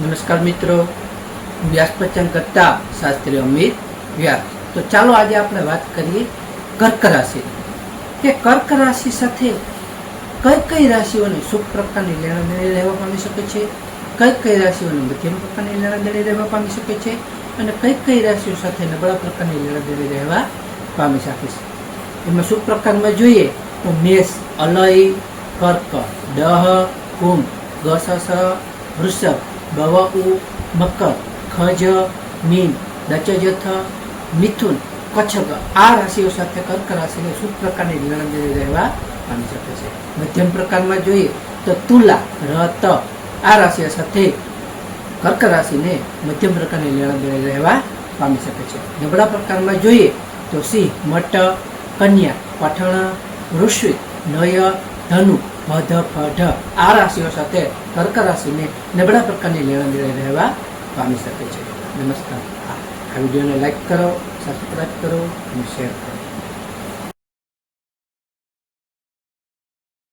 નમસ્કાર મિત્રો. વ્યાસ કરતા શાસ્ત્રી અમિત વ્યાસ. તો ચાલો આજે આપણે વાત કરીએ કર્ક રાશિ. કે કર્ક રાશિ સાથે કઈ કઈ રાશિઓને શુભ પ્રકારની લેણાદેણી રહેવા પામી શકે છે? કઈ કઈ રાશિઓને મધ્યમ પ્રકારની લેણાદેણી રહેવા પામી શકે છે? અને કઈ કઈ રાશિઓ સાથે નબળા પ્રકારની લેણાદેણી રહેવા પામી શકે છે? એમાં શુભ પ્રકારમાં જોઈએ તો મેષ, અલય, કર્ક ડહ કુંભ ગસસ વૃષભ બવઉ મકર ખજ, મીન દચજથ મિથુન, કચ્છક આ રાશિઓ સાથે કર્ક રાશિને શુભ પ્રકારની નિરંજન રહેવા પામી શકે છે. મધ્યમ પ્રકારમાં જોઈએ તો તુલા, રત આ રાશિઓ સાથે કર્ક રાશિને મધ્યમ પ્રકારની નિરંજન રહેવા પામી શકે છે. નબળા પ્રકારમાં જોઈએ તો સિંહ, મટ, કન્યા, પઠણ વૃશ્વિક નય, ધનુ ભધ ફઢ આ રાશિઓ સાથે કર્ક રાશિને નબળા પ્રકારની લેણદેણી રહેવા પામી શકે છે. નમસ્કાર. આ વિડીયોને લાઈક કરો સબસ્ક્રાઈબ કરો અને શેર કરો.